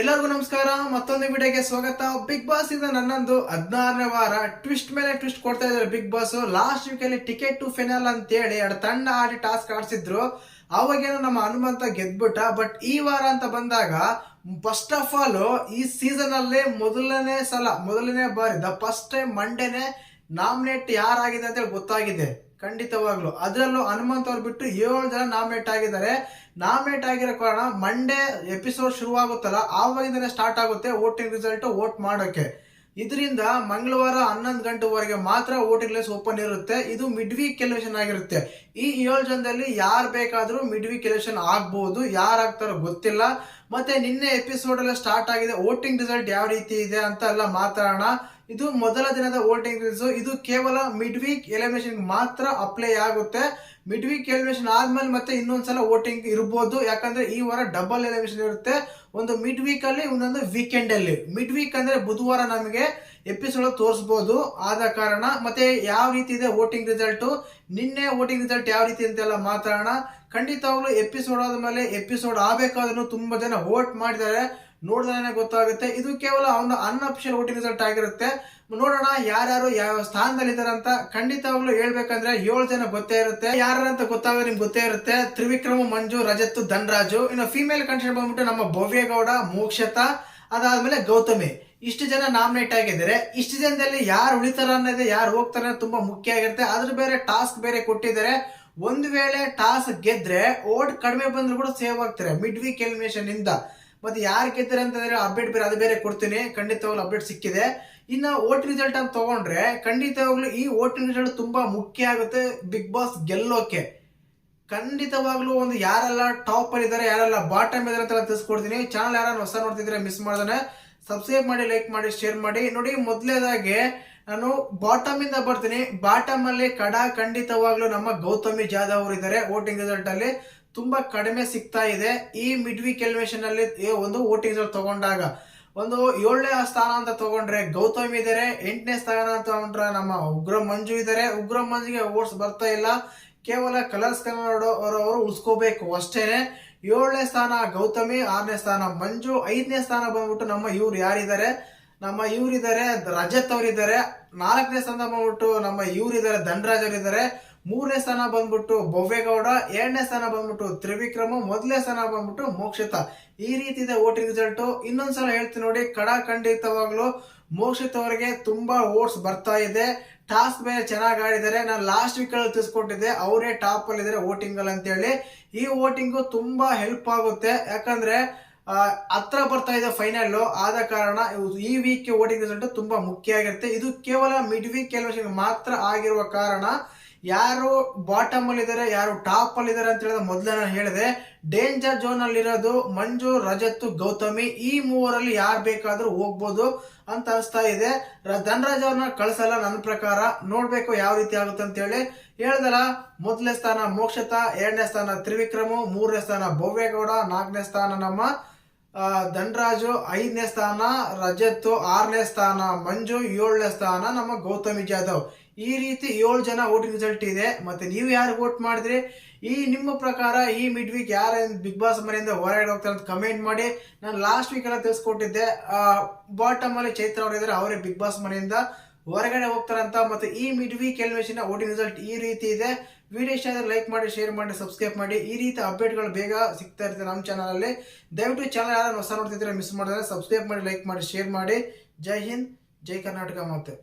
ಎಲ್ಲರಿಗೂ ನಮಸ್ಕಾರ, ಮತ್ತೊಂದು ವಿಡಿಯೋಗೆ ಸ್ವಾಗತ. ಬಿಗ್ ಬಾಸ್ ಇಂದ ನನ್ನೊಂದು ಹದಿನಾರನೇ ವಾರ ಟ್ವಿಸ್ಟ್ ಮೇಲೆ ಟ್ವಿಸ್ಟ್ ಕೊಡ್ತಾ ಇದ್ದಾರೆ ಬಿಗ್ ಬಾಸ್ ಲಾಸ್ಟ್ ವೀಕ್ ಅಲ್ಲಿ ಟಿಕೆಟ್ ಟು ಫೈನಲ್ ಅಂತ ಹೇಳಿ ಎರಡು ತಂಡ ಆಡಿ ಟಾಸ್ಕ್ ಆಡಿಸಿದ್ರು. ಅವಾಗೇನೋ ನಮ್ಮ ಹನುಮಂತ ಗೆದ್ಬಿಟ್ಟ. ಬಟ್ ಈ ವಾರ ಅಂತ ಬಂದಾಗ ಫಸ್ಟ್ ಆಫ್ ಆಲ್ ಈ ಸೀಸನ್ ಅಲ್ಲಿ ಮೊದಲನೇ ಸಲ, ಮೊದಲನೇ ಬಾರಿ ದ ಫಸ್ಟ್ ಟೈಮ್ ಮಂಡೇನೆ ನಾಮಿನೇಟ್ ಯಾರಾಗಿದೆ ಅಂತೇಳಿ ಗೊತ್ತಾಗಿದೆ. ಖಂಡಿತವಾಗ್ಲು. ಅದರಲ್ಲೂ ಹನುಮಂತ್ ಅವ್ರು ಬಿಟ್ಟು ಏಳು ಜನ ನಾಮಿನೇಟ್ ಆಗಿದ್ದಾರೆ. ನಾಮಿನೇಟ್ ಆಗಿರೋ ಕಾರಣ ಮಂಡೇ ಎಪಿಸೋಡ್ ಶುರುವಾಗುತ್ತಲ್ಲ ಆವಾಗಿಂದನೇ ಸ್ಟಾರ್ಟ್ ಆಗುತ್ತೆ ವೋಟಿಂಗ್ ರಿಸಲ್ಟ್ ವೋಟ್ ಮಾಡೋಕ್ಕೆ ಇದರಿಂದ ಮಂಗಳವಾರ ಹನ್ನೊಂದು ಗಂಟೆವರೆಗೆ ಮಾತ್ರ ವೋಟಿಂಗ್ ಲಿಸ್ಟ್ ಓಪನ್ ಇರುತ್ತೆ. ಇದು ಮಿಡ್ ವೀಕ್ ಎಲೆಕ್ಷನ್ ಆಗಿರುತ್ತೆ. ಈ ಏಳು ಜನದಲ್ಲಿ ಯಾರು ಬೇಕಾದರೂ ಮಿಡ್ ವೀಕ್ ಎಲೆಕ್ಷನ್ ಆಗ್ಬೋದು, ಯಾರು ಆಗ್ತಾರೋ ಗೊತ್ತಿಲ್ಲ. ಮತ್ತೆ ನಿನ್ನೆ ಎಪಿಸೋಡ್ ಎಲ್ಲ ಸ್ಟಾರ್ಟ್ ಆಗಿದೆ. ವೋಟಿಂಗ್ ರಿಸಲ್ಟ್ ಯಾವ ರೀತಿ ಇದೆ ಅಂತ ಎಲ್ಲ ಮಾತಾಡೋಣ. ಇದು ಮೊದಲ ದಿನದ ವೋಟಿಂಗ್ ರಿಸಲ್ಟ್ ಇದು ಕೇವಲ ಮಿಡ್ ವೀಕ್ ಎಲಿಮಿನೇಷನ್ ಮಾತ್ರ ಅಪ್ಲೈ ಆಗುತ್ತೆ. ಮಿಡ್ ವೀಕ್ ಎಲಿಮಿನೇಷನ್ ಆದ್ಮೇಲೆ ಮತ್ತೆ ಇನ್ನೊಂದ್ಸಲ ವೋಟಿಂಗ್ ಇರ್ಬೋದು. ಯಾಕಂದ್ರೆ ಈ ವಾರ ಡಬಲ್ ಎಲಿಮಿನೇಷನ್ ಇರುತ್ತೆ. ಒಂದು ಮಿಡ್ ವೀಕ್ ಅಲ್ಲಿ ಒಂದೊಂದು ವೀಕೆಂಡ್ ಅಲ್ಲಿ. ಮಿಡ್ ವೀಕ್ ಅಂದ್ರೆ ಬುಧವಾರ ನಮಗೆ. ಎಪಿಸೋಡ್ ತೋರಿಸಬಹುದು ಆದ ಕಾರಣ ಮತ್ತೆ ಯಾವ ರೀತಿ ಇದೆ ವೋಟಿಂಗ್ ರಿಸಲ್ಟ್? ನಿನ್ನೆ ವೋಟಿಂಗ್ ರಿಸಲ್ಟ್ ಯಾವ ರೀತಿ ಅಂತೆಲ್ಲ ಮಾತಾಡೋಣ. ಖಂಡಿತವಾಗ್ಲು ಎಪಿಸೋಡ್ ಆದ್ಮೇಲೆ ಎಪಿಸೋಡ್ ಆಗಬೇಕಾದ್ರೂ ತುಂಬಾ ಜನ ವೋಟ್ ಮಾಡಿದ್ದಾರೆ. ನೋಡಿದ್ರೆ ಗೊತ್ತಾಗುತ್ತೆ. ಇದು ಕೇವಲ ಅವನ ಅನ್ಅಫಿಷಿಯಲ್ ವೋಟಿಂಗ್ ರಿಸಲ್ಟ್ ಆಗಿರುತ್ತೆ. ನೋಡೋಣ ಯಾರ್ಯಾರು ಯಾವ ಸ್ಥಾನದಲ್ಲಿ ಇದಾರೆ ಅಂತ ಖಂಡಿತವಾಗ್ಲು ಹೇಳ್ಬೇಕಂದ್ರೆ ಏಳು ಜನ ಗೊತ್ತೇ ಇರುತ್ತೆ. ಅಂತ ಗೊತ್ತಾಗ ನಿಮ್ಗೆ ಗೊತ್ತೇ ಇರುತ್ತೆ. ತ್ರಿವಿಕ್ರಮ, ಮಂಜು, ರಜತ್, ಧನ್ರಾಜು. ಇನ್ನು ಫಿಮೇಲ್ ಕಂಟೆಂಟ್ ಬಂದ್ಬಿಟ್ಟು ನಮ್ಮ ಭವ್ಯಗೌಡ, ಮೋಕ್ಷತಾ, ಅದಾದ್ಮೇಲೆ ಗೌತಮಿ. ಇಷ್ಟು ಜನ ನಾಮಿನೇಟ್ ಆಗಿದ್ದಾರೆ. ಇಷ್ಟು ಜನದಲ್ಲಿ ಯಾರು ಉಳಿತಾರ ಅನ್ನೋದೇ, ಯಾರು ಹೋಗ್ತಾರೆ ತುಂಬಾ ಮುಖ್ಯ ಆಗಿರುತ್ತೆ. ಅದ್ರ ಬೇರೆ ಟಾಸ್ಕ್ ಬೇರೆ ಕೊಟ್ಟಿದ್ದಾರೆ. ಒಂದು ವೇಳೆ ಟಾಸ್ಕ್ ಗೆದ್ರೆ ಓಟ್ ಕಡಿಮೆ ಬಂದ್ರು ಕೂಡ ಸೇವ್ ಆಗ್ತಾರೆ. ಮಿಡ್ ವೀಕ್ ಎಲಿಮಿನೇಷನ್ ಇಂದ ಮತ್ತೆ ಯಾರು ಗೆದ್ದರೆ ಅಂತಂದ್ರೆ ಅಪ್ಡೇಟ್ ಬೇರೆ, ಅದು ಬೇರೆ ಕೊಡ್ತೀನಿ. ಖಂಡಿತವಾಗ್ಲೂ ಅಪ್ಡೇಟ್ ಸಿಕ್ಕಿದೆ. ಇನ್ನು ಓಟ್ ರಿಸಲ್ಟ್ ಅಂತ ತಗೊಂಡ್ರೆ ಖಂಡಿತವಾಗ್ಲೂ ಈ ಓಟ್ ರಿಸಲ್ಟ್ ತುಂಬಾ ಮುಖ್ಯ ಆಗುತ್ತೆ. ಬಿಗ್ ಬಾಸ್ ಗೆಲ್ಲೋಕೆ. ಖಂಡಿತವಾಗ್ಲೂ ಒಂದು ಯಾರೆಲ್ಲ ಟಾಪ್ ಅಲ್ಲಿ ಇದಾರೆ ಯಾರೆಲ್ಲ ಬಾಟಮ್ ಇದಾರೆ ಅಂತ ತಿಳಿಸ್ಕೊಡ್ತೀನಿ. ಚಾನಲ್ ಯಾರು ಹೊಸ ನೋಡ್ತಿದ್ರೆ ಮಿಸ್ ಮಾಡ್ದಾನೆ ಸಬ್ಸ್ಕ್ರೈಬ್ ಮಾಡಿ ಲೈಕ್ ಮಾಡಿ ಶೇರ್ ಮಾಡಿ. ನೋಡಿ, ಮೊದಲೇದಾಗೆ ನಾನು ಬಾಟಮ್ ಇಂದ ಬರ್ತೀನಿ. ಬಾಟಮ್ ಅಲ್ಲಿ ಕಡ ಖಂಡಿತವಾಗ್ಲೂ ನಮ್ಮ ಗೌತಮಿ ಜಾಧವ್ ಅವರು ಇದ್ದಾರೆ ವೋಟಿಂಗ್ ರಿಸಲ್ಟ್ ಅಲ್ಲಿ. ತುಂಬಾ ಕಡಿಮೆ ಸಿಗ್ತಾ ಇದೆ. ಈ ಮಿಡ್ ವೀಕ್ ಎಲಿಮಿನೇಷನ್ ಅಲ್ಲಿ ಒಂದು ವೋಟಿಂಗ್ ರಿಸಲ್ಟ್ ತಗೊಂಡಾಗ, ಒಂದು ಏಳನೇ ಸ್ಥಾನ ಅಂತ ತಗೊಂಡ್ರೆ ಗೌತಮ್ ಇದಾರೆ, ಎಂಟನೇ ಸ್ಥಾನ ಅಂತ ತಗೊಂಡ್ರೆ ನಮ್ಮ ಉಗ್ರ ಮಂಜು ಇದಾರೆ. ಉಗ್ರ ಮಂಜುಗೆ ಓಟ್ಸ್ ಬರ್ತಾ ಇಲ್ಲ. ಕೇವಲ ಕಲರ್ಸ್ ಕನ್ನಡ ಅವರವರು ಉಳಿಸ್ಕೋಬೇಕು. ಅಷ್ಟೇನೆ ಏಳನೇ ಸ್ಥಾನ ಗೌತಮಿ, ಆರನೇ ಸ್ಥಾನ ಮಂಜು, ಐದನೇ ಸ್ಥಾನ ಬಂದ್ಬಿಟ್ಟು ನಮ್ಮ ಇವ್ರು ಯಾರಿದ್ದಾರೆ? ನಮ್ಮ ಇವರಿದ್ದಾರೆ ರಜತ್ ಅವರಿದ್ದಾರೆ. ನಾಲ್ಕನೇ ಸ್ಥಾನ ಬಂದ್ಬಿಟ್ಟು ನಮ್ಮ ಇವರಿದ್ದಾರೆ ಧನರಾಜ್ ಅವರಿದ್ದಾರೆ. ಮೂರನೇ ಸ್ಥಾನ ಬಂದ್ಬಿಟ್ಟು ಬೊವ್ವೇಗೌಡ ಎರಡನೇ ಸ್ಥಾನ ಬಂದ್ಬಿಟ್ಟು ತ್ರಿವಿಕ್ರಮ, ಮೊದಲನೇ ಸ್ಥಾನ ಬಂದ್ಬಿಟ್ಟು ಮೋಕ್ಷಿತ. ಈ ರೀತಿ ಇದೆ ವೋಟಿಂಗ್ ರಿಸಲ್ಟ್. ಇನ್ನೊಂದ್ಸಲ ಹೇಳ್ತೀನಿ ನೋಡಿ ಕಡ ಖಂಡಿತವಾಗ್ಲು ಮೋಕ್ಷಿತ್ ಅವರಿಗೆ ತುಂಬಾ ಓಟ್ಸ್ ಬರ್ತಾ ಇದೆ. ಟಾಸ್ಕ್ ಮೇಲೆ ಚೆನ್ನಾಗಿ ಆಡಿದ್ದಾರೆ. ನಾನು ಲಾಸ್ಟ್ ವೀಕ್ ಅಲ್ಲಿ ತಿಳಿಸ್ಕೊಟ್ಟಿದ್ದೆ. ಅವರೇ ಟಾಪ್ ಅಲ್ಲಿ ಇದ್ದಾರೆ ವೋಟಿಂಗ್ ಅಲ್ಲಿ ಅಂತೇಳಿ. ಈ ವೋಟಿಂಗು ತುಂಬಾ ಹೆಲ್ಪ್ ಆಗುತ್ತೆ. ಯಾಕಂದ್ರೆ ಹತ್ರ ಬರ್ತಾ ಇದೆ ಫೈನಲ್ ಆದ ಕಾರಣ ಈ ವೀಕ್ ವೋಟಿಂಗ್ ರಿಸಲ್ಟ್ ತುಂಬಾ ಮುಖ್ಯ ಆಗಿರುತ್ತೆ. ಇದು ಕೇವಲ ಮಿಡ್ ವೀಕ್ ಎಲೆಕ್ಷನ್ ಮಾತ್ರ ಆಗಿರುವ ಕಾರಣ. ಯಾರು ಬಾಟಮ್ ಅಲ್ಲಿ ಇದಾರೆ, ಯಾರು ಟಾಪ್ ಅಲ್ಲಿ ಇದಾರೆ ಅಂತ ಹೇಳಿದ ಮೊದಲೇ ನಾನು ಹೇಳಿದೆ. ಡೇಂಜರ್ ಝೋನ್ ಅಲ್ಲಿ ಇರೋದು ಮಂಜು ರಜತ್ ಗೌತಮಿ, ಈ ಮೂವರಲ್ಲಿ ಯಾರು ಬೇಕಾದ್ರೂ ಹೋಗ್ಬೋದು ಅಂತ ಅನಿಸ್ತಾ ಇದೆ. ಧನರಾಜ್ ಅವ್ರನ್ನ ಕಳಿಸಲ್ಲ ನನ್ನ ಪ್ರಕಾರ. ನೋಡ್ಬೇಕು ಯಾವ ರೀತಿ ಆಗುತ್ತೆ ಅಂತ ಹೇಳಿ. ಹೇಳ್ದಲ್ಲ ಮೊದಲನೇ ಸ್ಥಾನ ಮೋಕ್ಷತ ಎರಡನೇ ಸ್ಥಾನ ತ್ರಿವಿಕ್ರಮು, ಮೂರನೇ ಸ್ಥಾನ ಭವ್ಯಗೌಡ, ನಾಲ್ಕನೇ ಸ್ಥಾನ ನಮ್ಮ ಧನರಾಜು ಐದನೇ ಸ್ಥಾನ ರಜತ್ ಆರನೇ ಸ್ಥಾನ, ಮಂಜು ಏಳನೇ ಸ್ಥಾನ, ನಮ್ಮ ಗೌತಮಿ ಜಾಧವ್. ಈ ರೀತಿ ಏಳು ಜನ ವೋಟಿಂಗ್ ರಿಸಲ್ಟ್ ಇದೆ. ಮತ್ತೆ ನೀವು ಯಾರು ವೋಟ್ ಮಾಡಿದ್ರಿ? ಈ ನಿಮ್ಮ ಪ್ರಕಾರ ಈ ಮಿಡ್ ವೀಕ್ ಯಾರು ಬಿಗ್ ಬಾಸ್ ಮನೆಯಿಂದ ಹೊರಗಡೆ ಹೋಗ್ತಾರೆ ಅಂತ ಕಮೆಂಟ್ ಮಾಡಿ. ನಾನು ಲಾಸ್ಟ್ ವೀಕ್ ಎಲ್ಲ ತಿಳಿಸ್ಕೊಟ್ಟಿದ್ದೆ. ಬಾಟಮ್ ಅಲ್ಲಿ ಚೈತ್ರ ಅವರಿದ್ದಾರೆ ಅವರೇ ಬಿಗ್ ಬಾಸ್ ಮನೆಯಿಂದ. ಹೊರಗಡೆ ಹೋಗ್ತಾರಂತ ಮತ್ತೆ ಈ ಮಿಡ್ ವೀಕ್ ಎಲಿಮಿನೇಷನ್ ಓಡಿ ರಿಸಲ್ಟ್ ಈ ರೀತಿ ಇದೆ. ವಿಡಿಯೋ ಇಷ್ಟ ಆದರೆ ಲೈಕ್ ಮಾಡಿ ಶೇರ್ ಮಾಡಿ ಸಬ್ಸ್ಕ್ರೈಬ್ ಮಾಡಿ. ಈ ರೀತಿ ಅಪ್ಡೇಟ್ಗಳು ಬೇಗ ಸಿಗ್ತಾ ಇರ್ತದೆ ನಮ್ಮ ಚಾನಲಲ್ಲಿ ದಯವಿಟ್ಟು ಚಾನಲ್ ಯಾರು ಹೊಸ ನೋಡ್ತಿದ್ರೆ ಮಿಸ್ ಮಾಡಿದ್ರೆ ಸಬ್ಸ್ಕ್ರೈಬ್ ಮಾಡಿ ಲೈಕ್ ಮಾಡಿ ಶೇರ್ ಮಾಡಿ. ಜೈ ಹಿಂದ್, ಜೈ ಕರ್ನಾಟಕ ಮತ್ತೆ